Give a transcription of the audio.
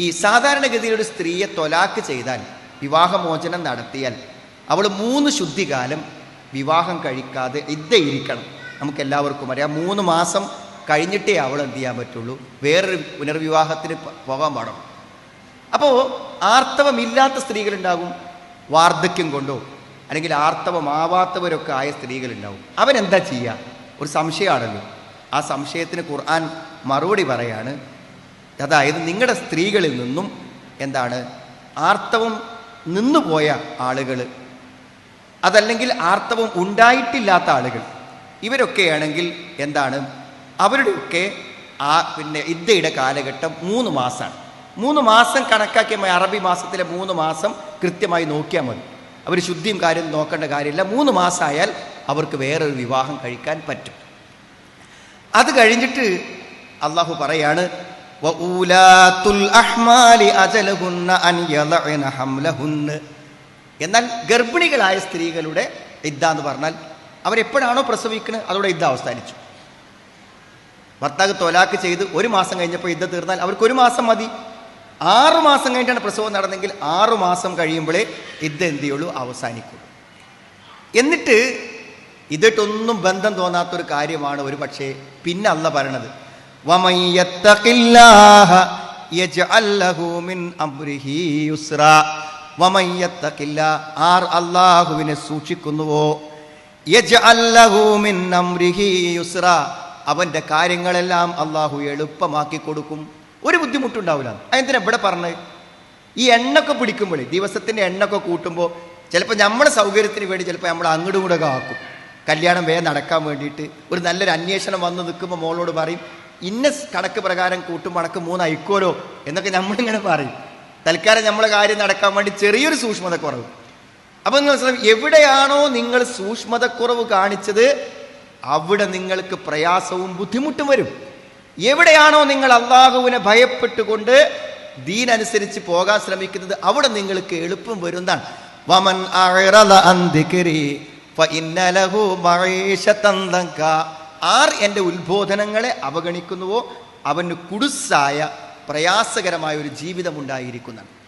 ഈ സാധാരണഗതിയിൽ ഒരു സ്ത്രീയെ തൊലാക്ക് ചെയ്താൽ വിവാഹമോചനം നടത്തിയാൽ അവൾ മൂന്ന് ശുദ്ധികാലം വിവാഹം കഴിക്കാതെ ഇരിക്കണം. നമുക്ക് എല്ലാവർക്കും അറിയാം മൂന്ന് മാസം കഴിഞ്ഞിട്ടേ അവൾ എന്ത് ചെയ്യാൻ പറ്റുള്ളൂ? വേറൊരു പുനർവിവാഹത്തിന് പോകാൻ പാടുള്ളൂ അപ്പോൾ ആർത്തവമില്ലാത്ത സ്ത്രീകളുണ്ടാകും? വാർദ്ധക്യം കൊണ്ടോ അല്ലെങ്കിൽ ആർത്തവമാവാത്തവരൊക്കെ ആയ സ്ത്രീകളുണ്ടാവും അവനെന്താ ചെയ്യുക ഒരു സംശയമാണല്ലോ. ആ സംശയത്തിന് ഖുർആൻ മറുപടി പറയാണ് അതായത് നിങ്ങളുടെ സ്ത്രീകളിൽ നിന്നും എന്താണ്? ആർത്തവം നിന്നുപോയ ആളുകൾ അതല്ലെങ്കിൽ ആർത്തവം ഉണ്ടായിട്ടില്ലാത്ത ആളുകൾ ഇവരൊക്കെയാണെങ്കിൽ എന്താണ്? അവരുടെയൊക്കെ ആ പിന്നെ ഇദ്ദയുടെ കാലഘട്ടം മൂന്ന് മാസമാണ് മൂന്ന് മാസം കണക്കാക്കിയ അറബി മാസത്തിലെ മൂന്ന് മാസം കൃത്യമായി നോക്കിയാൽ മതി. അവർ ശുദ്ധിയും കാര്യം നോക്കേണ്ട കാര്യമില്ല. മൂന്ന് മാസമായാൽ അവർക്ക് വേറൊരു വിവാഹം കഴിക്കാൻ പറ്റും. അത് കഴിഞ്ഞിട്ട് അള്ളാഹു പറയാണ് എന്നാൽ ഗർഭിണികളായ സ്ത്രീകളുടെ ഇദ്ദ എന്ന് പറഞ്ഞാൽ അവരെപ്പോഴാണോ പ്രസവിക്കുന്നത് അതോടെ ഇദ്ദ അവസാനിച്ചു. ഭർത്താവ് തൊലാക്ക് ചെയ്ത് ഒരു മാസം കഴിഞ്ഞപ്പോൾ ഇദ്ദ തീർന്നാൽ അവർക്ക് ഒരു മാസം മതി. ആറ് മാസം കഴിഞ്ഞിട്ടാണ് പ്രസവം നടന്നെങ്കിൽ ആറു മാസം കഴിയുമ്പോഴേ ഇദ്ദ എന്ത് ചെയ്യുള്ളൂ? അവസാനിക്കുള്ളൂ എന്നിട്ട് ഇതിട്ടൊന്നും ബന്ധം തോന്നാത്തൊരു കാര്യമാണ് ഒരു പക്ഷേ പിന്നെ അല്ല പറയണത്. ആർ അള്ളാഹുവിനെ സൂക്ഷിക്കുന്നുവോ? അവന്റെ കാര്യങ്ങളെല്ലാം അള്ളാഹു എളുപ്പമാക്കി കൊടുക്കും. ഒരു ബുദ്ധിമുട്ടുണ്ടാവില്ല. അതിന് ഇവിടെ പറഞ്ഞത്? ഈ എണ്ണൊക്കെ പിടിക്കുമ്പോൾ ദിവസത്തിന്റെ എണ്ണൊക്കെ കൂട്ടുമ്പോൾ ചിലപ്പോൾ നമ്മുടെ സൗകര്യത്തിന് വേണ്ടി ചിലപ്പോൾ നമ്മൾ അങ്ങോട്ടും കൂടെ ആക്കും. കല്യാണം വേഗം നടക്കാൻ വേണ്ടിയിട്ട് ഒരു നല്ലൊരു അന്വേഷണം വന്ന് നിൽക്കുമ്പോൾ മോളോട് പറയും ഇന്ന കണക്ക് പ്രകാരം കൂട്ടും മണക്ക് മൂന്ന് അയക്കോലോ എന്നൊക്കെ നമ്മളിങ്ങനെ പറയും. തൽക്കാലം നമ്മൾ കാര്യം നടക്കാൻ വേണ്ടി ചെറിയൊരു സൂക്ഷ്മത കുറവ് അപ്പം നിങ്ങൾ എവിടെയാണോ നിങ്ങൾ സൂക്ഷ്മതക്കുറവ് കാണിച്ചത് അവിടെ നിങ്ങൾക്ക് പ്രയാസവും ബുദ്ധിമുട്ടും വരും. എവിടെയാണോ നിങ്ങൾ അള്ളാഹുവിനെ ഭയപ്പെട്ടുകൊണ്ട് ദീനനുസരിച്ച് പോകാൻ ശ്രമിക്കുന്നത് അവിടെ നിങ്ങൾക്ക് എളുപ്പം വരുന്നതാണ് വമൻ ആർ എന്റെ ഉത്ബോധനങ്ങളെ അവഗണിക്കുന്നുവോ? അവന് കുടുസായ പ്രയാസകരമായ ഒരു ജീവിതം ഉണ്ടായിരിക്കുന്നതാണ്